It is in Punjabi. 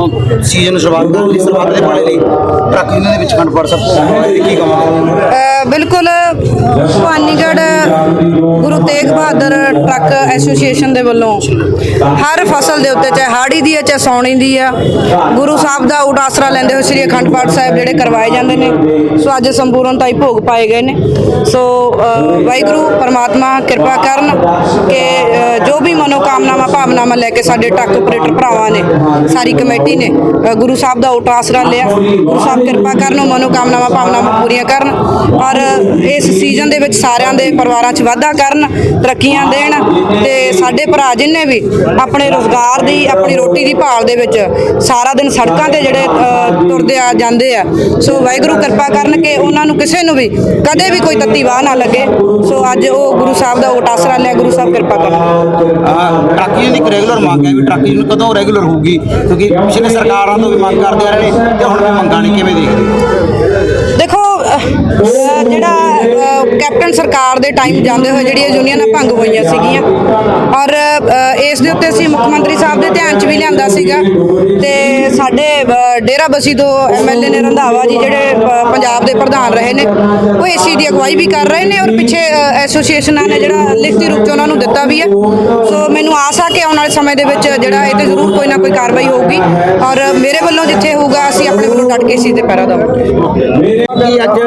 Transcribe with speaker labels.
Speaker 1: ਸੀਜ਼ਨ ਸ਼ੁਰੂਆਤ ਕਰਨ ਲਈ ਸ਼ੁਰੂਆਤ ਦੇ ਪਾਣੇ ਲਈ। ਟਰੱਕ ਯੂਨੀਅਨ ਦੇ ਵਿੱਚ ਖੰਡ ਪਾਠ ਸਭ ਤੋਂ ਕੀ ਕਮਾਂਗੇ
Speaker 2: ਬਿਲਕੁਲ ਭਵਾਨੀਗੜ੍ਹ ਗੁਰੂ ਤੇਗ ਬਹਾਦਰ ਟਰੱਕ ਐਸੋਸੀਏਸ਼ਨ ਦੇ ਵੱਲੋਂ ਹਰ ਫਸਲ ਦੇ ਉੱਤੇ, ਚਾਹੇ ਹਾੜੀ ਦੀ ਹੈ, ਚਾਹੇ ਸੌਣੀ ਦੀ ਆ ਗੁਰੂ ਸਾਹਿਬ ਦਾ ਊਟ ਆਸਰਾ ਲੈਂਦੇ ਹੋਏ ਸ੍ਰੀ ਅਖੰਡ ਪਾਠ ਸਾਹਿਬ ਜਿਹੜੇ ਕਰਵਾਏ ਜਾਂਦੇ ਨੇ। ਸੋ ਅੱਜ ਸੰਪੂਰਨਤਾਈ ਭੋਗ ਪਾਏ ਗਏ ਨੇ। ਸੋ ਵਾਹਿਗੁਰੂ, ਪਰਮਾਤਮਾ ਕਿਰਪਾ ਕਰਨ ਕਿ ਜੋ ਵੀ ਮਨੋਕਾਮਨਾਵਾਂ, ਭਾਵਨਾਵਾਂ ਲੈ ਕੇ ਸਾਡੇ ਟਰੱਕ ਆਪਰੇਟਰ ਭਰਾਵਾਂ ਨੇ, ਸਾਰੀ ਕਮੇਟੀ ਨੇ ਗੁਰੂ ਸਾਹਿਬ ਦਾ ਊਟ ਆਸਰਾ ਲਿਆ। ਗੁਰੂ ਸਾਹਿਬ ਕਿਰਪਾ ਕਰਨ ਉਹ ਮਨੋਕਾਮਨਾਵਾਂ, ਭਾਵਨਾਵਾਂ ਪੂਰੀਆਂ ਕਰਨ। ਔਰ ਇਸ ਦੇ ਵਿੱਚ ਸਾਰਿਆਂ ਦੇ ਪਰਿਵਾਰਾਂ 'ਚ ਵਾਧਾ ਕਰਨ ਤਰੱਕੀਆਂ ਦੇਣ ਤੇ ਸਾਡੇ ਭਰਾ ਜਿੰਨੇ ਵੀ ਆਪਣੇ ਰੋਜ਼ਗਾਰ ਦੀ ਆਪਣੀ ਰੋਟੀ ਦੀ ਭਾਲ ਦੇ ਵਿੱਚ ਸਾਰਾ ਦਿਨ ਸੜਕਾਂ ਤੇ ਜਿਹੜੇ ਤੁਰਦੇ ਆ ਜਾਂਦੇ ਆ। ਸੋ ਵਾਹਿਗੁਰੂ ਕਿਰਪਾ ਕਰਨ ਕਿ ਉਹਨਾਂ ਨੂੰ ਕਿਸੇ ਨੂੰ ਵੀ ਕਦੇ ਵੀ ਕੋਈ ਤੱਤੀ ਵਾਹ ਨਾ ਲੱਗੇ। ਸੋ ਅੱਜ ਉਹ ਗੁਰੂ ਸਾਹਿਬ ਦਾ ਓਟ ਆਸਰਾ ਲਿਆ ਗੁਰੂ ਸਾਹਿਬ ਕਿਰਪਾ ਕਰਨ।
Speaker 1: ਆਹ, ਟਰੱਕ ਦੀ ਇੱਕ ਰੈਗੂਲਰ ਮੰਗ ਹੈ ਵੀ ਟਰੱਕ ਯੂਨੀਅਨ ਕਦੋਂ ਰੈਗੂਲਰ ਹੋਊਗੀ ਕਿਉਂਕਿ ਪਿਛਲੇ ਸਰਕਾਰਾਂ ਤੋਂ ਵੀ ਮੰਗ ਕਰਦੇ ਆ ਰਹੇ ਨੇ ਤੇ ਹੁਣ ਵੀ ਮੰਗਾਂ ਨੇ ਕਿਵੇਂ ਦੇਖਦੇ
Speaker 2: ਕੈਪਟਨ ਸਰਕਾਰ ਦੇ ਟਾਈਮ ਜਾਂਦੇ ਹੋਏ ਜਿਹੜੀਆਂ ਯੂਨੀਅਨਾਂ ਭੰਗ ਹੋਈਆਂ ਸੀਗੀਆਂ। ਔਰ ਇਸ ਦੇ ਉੱਤੇ ਅਸੀਂ ਮੁੱਖ ਮੰਤਰੀ ਸਾਹਿਬ ਦੇ ਧਿਆਨ 'ਚ ਵੀ ਲਿਆਂਦਾ ਸੀਗਾ ਤੇ ਸਾਡੇ ਅਹ, ਡੇਰਾ ਬਸੀ ਤੋਂ ਐਮਐਲਏ ਨੇ ਰੰਧਾਵਾ ਜੀ ਜਿਹੜੇ ਪੰਜਾਬ ਦੇ ਪ੍ਰਧਾਨ ਰਹੇ ਨੇ ਉਹ ਇਸ ਚੀਜ਼ ਦੀ ਅਗਵਾਈ ਵੀ ਕਰ ਰਹੇ ਨੇ ਔਰ ਪਿੱਛੇ ਐਸੋਸੀਏਸ਼ਨਾਂ ਨੇ ਜਿਹੜਾ ਲਿਖਤੀ ਰੂਪ 'ਚ ਉਹਨਾਂ ਨੂੰ ਦਿੱਤਾ ਵੀ ਹੈ। ਸੋ ਮੈਨੂੰ ਆਸ ਆ ਕਿ ਆਉਣ ਵਾਲੇ ਸਮੇਂ ਦੇ ਵਿੱਚ ਜਿਹੜਾ ਇਹ ਤੇ ਜ਼ਰੂਰ ਕੋਈ ਨਾ ਕੋਈ ਕਾਰਵਾਈ ਹੋਊਗੀ ਔਰ ਮੇਰੇ ਵੱਲੋਂ ਜਿੱਥੇ ਹੋਊਗਾ ਅਸੀਂ ਆਪਣੇ ਵੱਲੋਂ ਡਟ ਕੇ ਇਸ ਚੀਜ਼ ਤੇ ਪਹਿਰਾ ਦੇਵਾਂਗੇ।
Speaker 1: ਅੱਜ